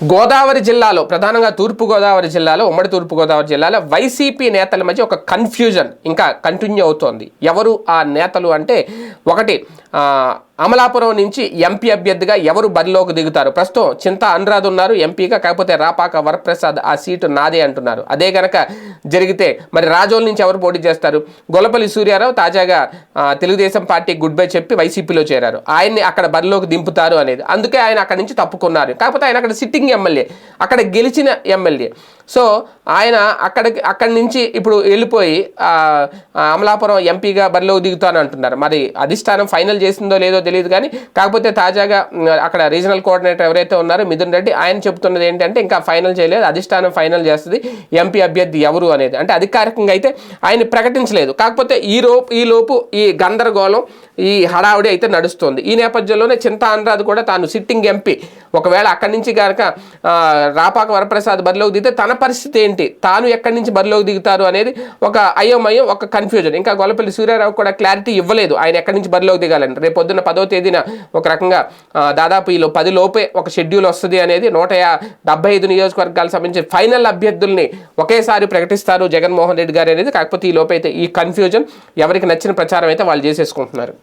గోదావరి జిల్లాలో ప్రధానంగా తూర్పుగోదావరి జిల్లాలో ఉమ్మడి తూర్పుగోదావరి జిల్లాలో వైసీపీ నేతల మధ్య ఒక కన్ఫ్యూజన్ ఇంకా కంటిన్యూ అవుతోంది. ఎవరు ఆ నేతలు అంటే ఒకటి అమలాపురం నుంచి ఎంపీ అభ్యర్థిగా ఎవరు బరిలోకి దిగుతారు? ప్రస్తుతం చింత అనురాధ్ ఉన్నారు ఎంపీగా కాకపోతే రాపాక వరప్రసాద్ ఆ సీటు నాదే అంటున్నారు. అదే గనక జరిగితే మరి రాజోల నుంచి ఎవరు పోటీ చేస్తారు? గొల్లపల్లి సూర్యారావు తాజాగా తెలుగుదేశం పార్టీ గుడ్ బై చెప్పి వైసీపీలో చేరారు. ఆయన్ని అక్కడ బరిలోకి దింపుతారు అనేది. అందుకే ఆయన అక్కడి నుంచి తప్పుకున్నారు. కాకపోతే ఆయన అక్కడ సిట్టింగ్ ఎమ్మెల్యే అక్కడ గెలిచిన ఎమ్మెల్యే. సో ఆయన అక్కడికి అక్కడి నుంచి ఇప్పుడు వెళ్ళిపోయి అమలాపురం ఎంపీగా బరిలో దిగుతాను అంటున్నారు. మరి అధిష్టానం ఫైనల్ చేసిందో లేదో తెలియదు కానీ కాకపోతే తాజాగా అక్కడ రీజనల్ కోఆర్డినేటర్ ఎవరైతే ఉన్నారో మిథున్ రెడ్డి ఆయన చెప్తున్నది ఏంటంటే ఇంకా ఫైనల్ చేయలేదు అధిష్టానం ఫైనల్ చేస్తుంది ఎంపీ అభ్యర్థి ఎవరు అనేది. అంటే అధికారికంగా అయితే ఆయన ప్రకటించలేదు. కాకపోతే ఈ లోపు ఈ లోపు ఈ గందరగోళం ఈ హడావుడి అయితే నడుస్తుంది. ఈ నేపథ్యంలోనే చింతా అనురాధ్ కూడా తాను సిట్టింగ్ ఎంపీ. ఒకవేళ అక్కడి నుంచి కనుక రాపాక వరప్రసాద్ బరిలోకి దిగితే తన పరిస్థితి ఏంటి? తాను ఎక్కడి నుంచి బరిలోకి దిగుతారు అనేది ఒక అయోమయం ఒక కన్ఫ్యూజన్ ఇంకా గొల్లపల్లి సూర్యారావు కూడా క్లారిటీ ఇవ్వలేదు. ఆయన ఎక్కడి నుంచి బరిలోకి దిగాలని. రేపు పొద్దున్న పదో తేదీన ఒక రకంగా దాదాపు ఈలో పది లోపే ఒక షెడ్యూల్ వస్తుంది అనేది నూట డెబ్బై ఐదు నియోజకవర్గాలకు సంబంధించి ఫైనల్ అభ్యర్థుల్ని ఒకేసారి ప్రకటిస్తారు జగన్మోహన్ రెడ్డి గారు అనేది. కాకపోతే ఈ లోపైతే ఈ కన్ఫ్యూజన్ ఎవరికి నచ్చిన ప్రచారం అయితే వాళ్ళు చేసేసుకుంటున్నారు.